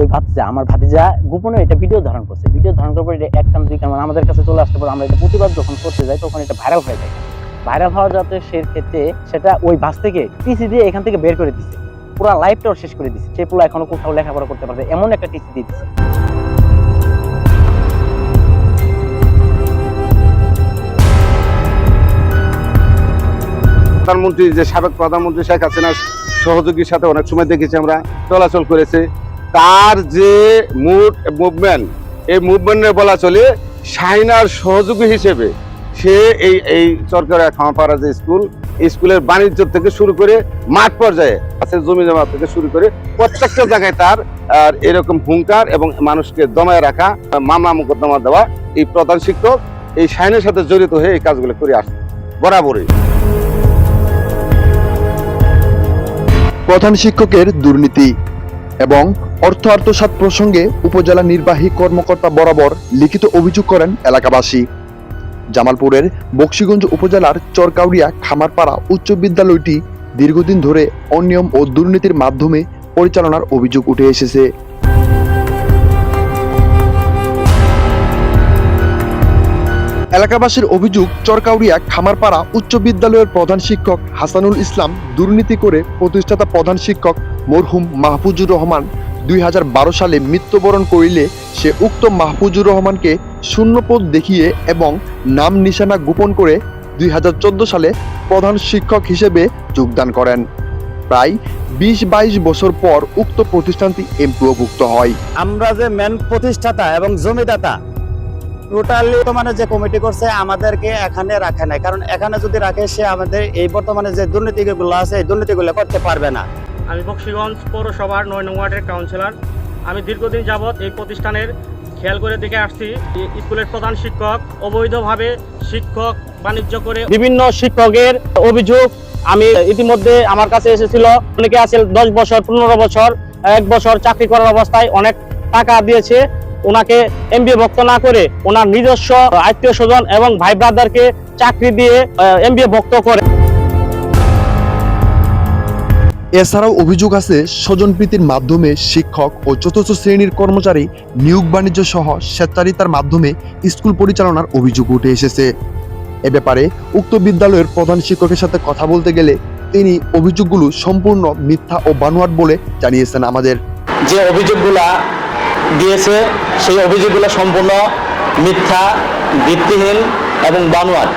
ওই ভাতিজা, আমার ভাতিজা গোপনে এটা ভিডিও ধারণ করছে। ভিডিও ধারণ করার পর এটা এক কান, দুই কান মানে আমাদের কাছে চলে আসতে পর, আমরা এটা প্রতিবাদ যখন করতে যাই, তখন এটা ভাইরাল হয়ে যায়। ভাইরাল হওয়া যাতে সে ক্ষেত্রে সেটা ওই বাস থেকে টিসি দিয়ে এখান থেকে বের করে দিচ্ছে পুরো লাইফটাও শেষ করে দিচ্ছে সে পুরো এখনও কোথাও লেখাপড়া করতে পারবে, এমন একটা টিসি দিয়ে দিচ্ছে প্রধানমন্ত্রী যে সাবেক প্রধানমন্ত্রী শেখ হাসিনার সহযোগীর সাথে অনেক সময় দেখেছি আমরা, চলাচল করেছে। তার যে মুড মুভমেন্ট, এই মুভমেন্টে বলা চলে শাহিনার সহযোগী হিসেবে সে এই এই সরকার খামাপাড়া যে স্কুল স্কুলের বাণিজ্য থেকে শুরু করে মাঠ পর্যায়ে আছে জমি জমা থেকে শুরু করে প্রত্যেকটা জায়গায় তার, আর এরকম হুঙ্কার এবং মানুষকে দমায় রাখা, মামলা মোকদ্দমা দেওয়া এই প্রধান শিক্ষক এই শাহিনের সাথে জড়িত হয়ে এই কাজগুলো করে আসছে, বরাবরই। প্রধান শিক্ষকের দুর্নীতি এবং অর্থ আত্মসাত প্রসঙ্গে উপজেলা নির্বাহী কর্মকর্তা বরাবর লিখিত অভিযোগ করেন এলাকাবাসী। জামালপুরের বক্সিগঞ্জ উপজেলার চরকাউরিয়া খামারপাড়া উচ্চ বিদ্যালয়টি দীর্ঘদিন ধরে অনিয়ম ও দুর্নীতির মাধ্যমে পরিচালনার অভিযোগ উঠে এসেছে। এলাকাবাসীর অভিযোগ চরকাউরিয়া খামারপাড়া উচ্চ বিদ্যালয়ের প্রধান শিক্ষক হাসানুল ইসলাম দুর্নীতি করে প্রতিষ্ঠাতা প্রধান শিক্ষক মরহুম মাহফুজুর রহমান দুই হাজার বারো সালে মৃত্যুবরণ করিলে সে উক্ত মাহফুজুর রহমানকে শূন্যপদ দেখিয়ে এবং নাম নিশানা গোপন করে দুই হাজার চোদ্দ সালে প্রধান শিক্ষক হিসেবে যোগদান করেন। প্রায় বিশ বাইশ বছর পর উক্ত প্রতিষ্ঠানটি এমপিওভুক্ত হয়। আমরা যে মেন প্রতিষ্ঠাতা এবং জমিদাতা টোটালি মানে যে কমিটি করছে আমাদেরকে এখানে রাখে নাই। কারণ এখানে যদি রাখে সে আমাদের এই বর্তমানে যে দুর্নীতিগুলো আছে এই দুর্নীতিগুলো করতে পারবে না। আমি বক্সিগঞ্জ পৌরসভার নয় নং ওয়ার্ডের কাউন্সিলর। আমি দীর্ঘদিন যাবৎ এই প্রতিষ্ঠানের খেয়াল করে দেখে আসছি স্কুলের প্রধান শিক্ষক অবৈধভাবে শিক্ষক বাণিজ্য করে বিভিন্ন শিক্ষকের অভিযোগ আমি ইতিমধ্যে আমার কাছে এসেছিল। অনেকে আছে দশ বছর পনেরো বছর এক বছর চাকরি করার অবস্থায় অনেক টাকা দিয়েছে। ওনাকে এমবিএ ভক্ত না করে ওনার নিজস্ব আত্মীয় স্বজন এবং ভাই ব্রাদারকে চাকরি দিয়ে এমবিএ ভক্ত করে। এছাড়াও অভিযোগ আছে স্বজনপ্রীতির মাধ্যমে শিক্ষক ও চতুর্থ শ্রেণির কর্মচারী নিয়োগ বাণিজ্য সহ স্বেচ্ছাচারিতার মাধ্যমে স্কুল পরিচালনার অভিযোগ উঠে এসেছে। এ ব্যাপারে উক্ত বিদ্যালয়ের প্রধান শিক্ষকের সাথে কথা বলতে গেলে তিনি অভিযোগগুলো সম্পূর্ণ মিথ্যা ও বানোয়াট বলে জানিয়েছেন আমাদের। যে অভিযোগগুলা দিয়েছে সেই অভিযোগগুলো সম্পূর্ণ মিথ্যা ভিত্তিহীন এবং বানোয়াট।